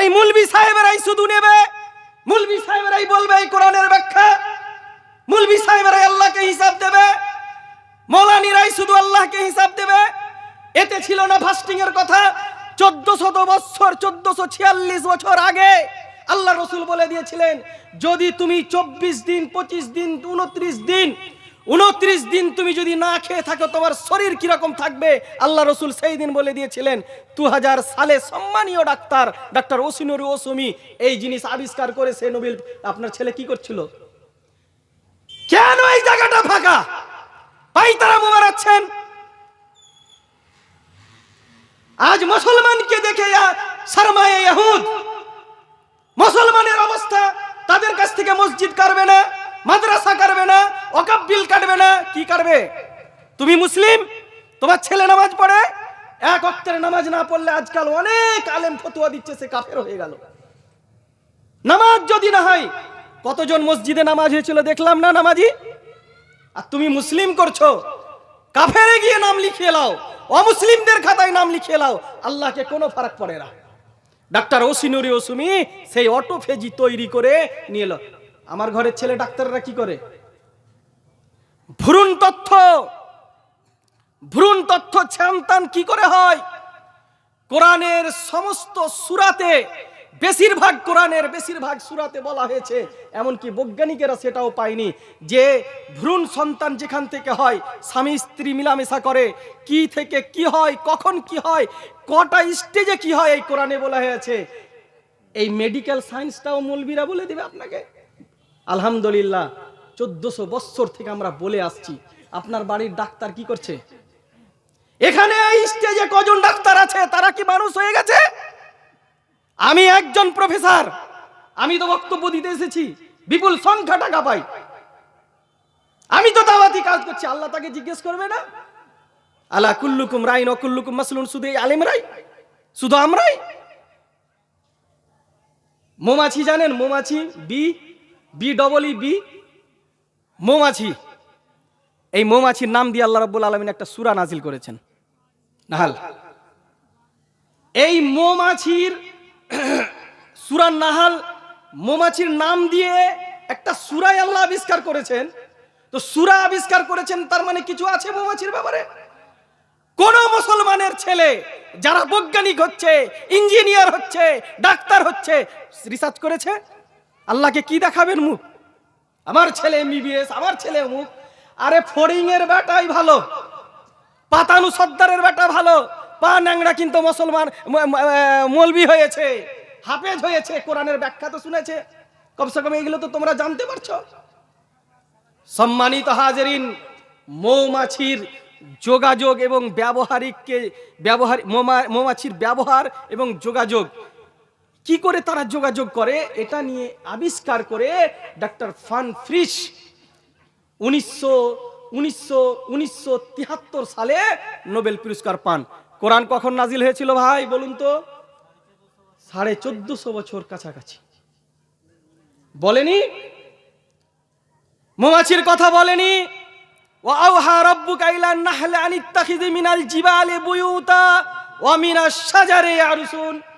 এই মুলবি সাহেবেরাই শুধু নেবে? মুলবি সাহেবেরাই বলবে এই কোরআনের ব্যাখ্যা। মুলবি সাহেবেরাই আল্লাহকে হিসাব দেবে। মৌলানিরাই শুধু আল্লাহকে হিসাব দেবে। এতে ছিল না ফাস্টিং এর কথা। চোদ্দ শত বছর, চোদ্দশো ছিয়াল্লিশ বছর আগে আল্লাহ রসুল বলে দিয়েছিলেন, যদি তুমি চব্বিশ দিন, পঁচিশ দিন, উনত্রিশ দিন উনত্রিশ দিন তুমি যদি না খেয়ে থাকো, তোমার শরীর কীরকম থাকবে? আল্লাহ রসুল সেই দিন বলে দিয়েছিলেন দু হাজার সালে সম্মানীয় ডাক্তার ডাক্তার ওসিনুর ওসুমি এই জিনিস আবিষ্কার করে সে নবীল। আপনার ছেলে কি করছিল? কেন এই জায়গাটা ফাঁকা? ভাই, তারা মোবারাচ্ছেন আজ মুসলমানকে দেখে শর্মায়ে মুসলমানের অবস্থা তাদের কাছ থেকে মসজিদ কাটবে না। মাদ্রাসা কাটবে না ওকাব বিল কাটবে না, কি কাটবে? তুমি মুসলিম? তোমার ছেলে নামাজ পড়ে? এক অক্টের নামাজ না পড়লে আজকাল অনেক আলেম ফতুয়া দিচ্ছে, সে কাফের হয়ে গেল। নামাজ যদি না হয়, কতজন মসজিদে নামাজ হয়েছিল দেখলাম না নামাজি? আর তুমি মুসলিম করছ, কাফেরে গিয়ে নাম লিখিয়ে লাও, অমুসলিমদের খাতায় নাম লিখিয়ে লাও, আল্লাহকে কোনো ফারাক পড়ে না। ডাক্তার ওসিনুরি ওসুমি সেই অটোফেজি তৈরি করে নিয়ে এলো। আমার ঘরের ছেলে ডাক্তাররা কি করে? ভ্রূণ তথ্য! ভ্রূণ তথ্য ছান্তান কি করে হয়? কোরআনের সমস্ত সুরাতে, বেশিরভাগ কোরআনের বেশিরভাগ সুরাতে বলা হয়েছে, এমনকি বৈজ্ঞানিকেরা সেটাও পায়নি যে ভ্রূণ সন্তান যেখান থেকে হয়, স্বামী স্ত্রী মিলামেশা করে, কি থেকে কি হয়, কখন কি হয়, কটা স্টেজে কি হয় এই কোরআনে বলা হয়েছে। এই মেডিকেল সায়েন্সটাও মৌলবীরা বলে দেবে আপনাকে। আলহামদুলিল্লাহ, চোদ্দশো বৎসর থেকে আমরা বলে আসছি। আপনার বাড়ির ডাক্তার কি করছে? এখানে এই স্টেজে কজন ডাক্তার আছে, তারা কি মানুষ হয়ে গেছে? আমি একজন প্রফেসর আমি তো বক্তব্য দিতে এসেছি, বিপুল সংখ্যা টাকা পাই। আমি তো দাওয়াতি কাজ করছি, আল্লাহ তাকে জিজ্ঞেস করবে না? আলা কুল্লুকুম রাইন অকুল্লুকুম মাসলুন, শুধু এই আলেম রাই শুধু আমরাই? মৌমাছি জানেন, মৌমাছি B B double E B মৌমাছি। এই মৌমাছির নাম দিয়ে আল্লাহ রাব্বুল আলমিন একটা সুরা নাজিল করেছেন। নাহাল। এই মৌমাছির সুরান নাহাল মৌমাছির নাম দিয়ে একটা সুরাই আল্লাহ আবিষ্কার করেছেন। তো সুরা আবিষ্কার করেছেন, তার মানে কিছু আছে মৌমাছির ব্যাপারে? কোন মুসলমানের ছেলে যারা বৈজ্ঞানিক হচ্ছে, ইঞ্জিনিয়ার হচ্ছে, ডাক্তার হচ্ছে রিসার্চ করেছে? আল্লাহকে কি দেখাবেন মুখ? আমার ছেলে এমবিবিএস আমার ছেলে মুখ। আরে ফড়িং এর বেটাই ভালো। পাতানু সর্দারের বেটা ভালো। পা ন্যাংরা কিন্তু মুসলমান মৌলবি হয়েছে। হাফেজ হয়েছে, কোরআনের ব্যাখ্যা তো শুনেছে। কমসে কম এগুলো তো তোমরা জানতে পারছ। সম্মানিত হাজারিন, মৌমাছির যোগাযোগ এবং ব্যবহারিককে, ব্যবহার, মৌমা- মৌমাছির ব্যবহার এবং যোগাযোগ কি করে তারা যোগাযোগ করে? এটা নিয়ে আবিষ্কার করে ডাক্তার ফান ফ্রিশ উনিশশো উনিশশো সালে নোবেল পুরস্কার পান। কোরআন কখন নাজিল হয়েছিল ভাই, বলুন তো? সাড়ে চোদ্দশো বছর কাছাকাছি। বলেনি? মৌমাছির কথা বলেনি?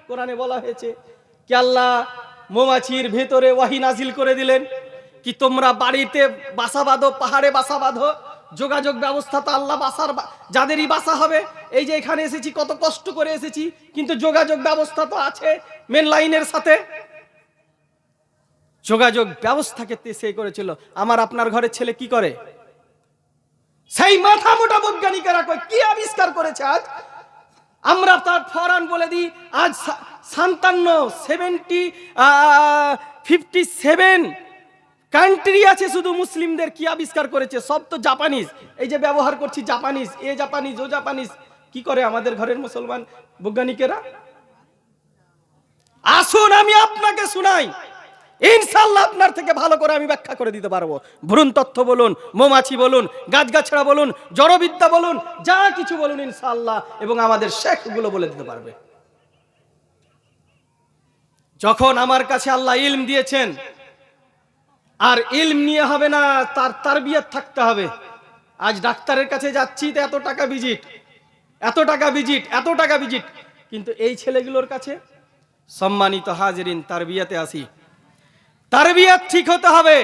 কোরআনে বলা হয়েছে কি আল্লাহ মৌমাছির ভেতরে ওয়াহি নাজিল করে দিলেন? কি তোমরা বাড়িতে বাসা বাঁধো, পাহাড়ে বাসা বাঁধো? যোগাযোগ ব্যবস্থা তো আল্লাহ বাসার যাদেরই বাসা হবে। এই যে এখানে এসেছি, কত কষ্ট করে এসেছি, কিন্তু যোগাযোগ ব্যবস্থা তো আছে মেন লাইনের সাথে। যোগাযোগ ব্যবস্থাকে সে করেছিল। আমার আপনার ঘরের ছেলে কি করে? সেই মাথা মোটা বৈজ্ঞানিকেরা কয়, কি আবিষ্কার করেছে আজ? আমরা তার ফরান বলে দিই, আজ সা- সাতান্ন সেভেন্টি ফিফটি সেভেন কান্ট্রি আছে শুধু মুসলিমদের কি আবিষ্কার করেছে? সব তো জাপানিজ এই যে ব্যবহার করছি জাপানিজ এ জাপানিজ ও জাপানিজ কি করে আমাদের ঘরের মুসলমান বৈজ্ঞানিকেরা? আসুন, আমি আপনাকে শুনাই। ইনশাল্লাহ আপনার থেকে ভালো করে আমি ব্যাখ্যা করে দিতে পারব। ভ্রূণ তথ্য বলুন, মৌমাছি বলুন, গাছগাছড়া বলুন, জড়বিদ্যা বলুন, যা কিছু বলুন ইনশাল্লাহ এবং আমাদের শেখগুলো বলে দিতে পারবে। যখন আমার কাছে আল্লাহ ইলম দিয়েছেন, আর ইলম নিয়ে হবে না, তার তারবিয়াত থাকতে হবে। আজ ডাক্তারের কাছে যাচ্ছি তো এত টাকা ভিজিট, এত টাকা ভিজিট, এত টাকা ভিজিট। কিন্তু এই ছেলেগুলোর কাছে সম্মানিত হাজরিন তার বিয়াতে আসি। তার বিয়াত ঠিক হতে হবে।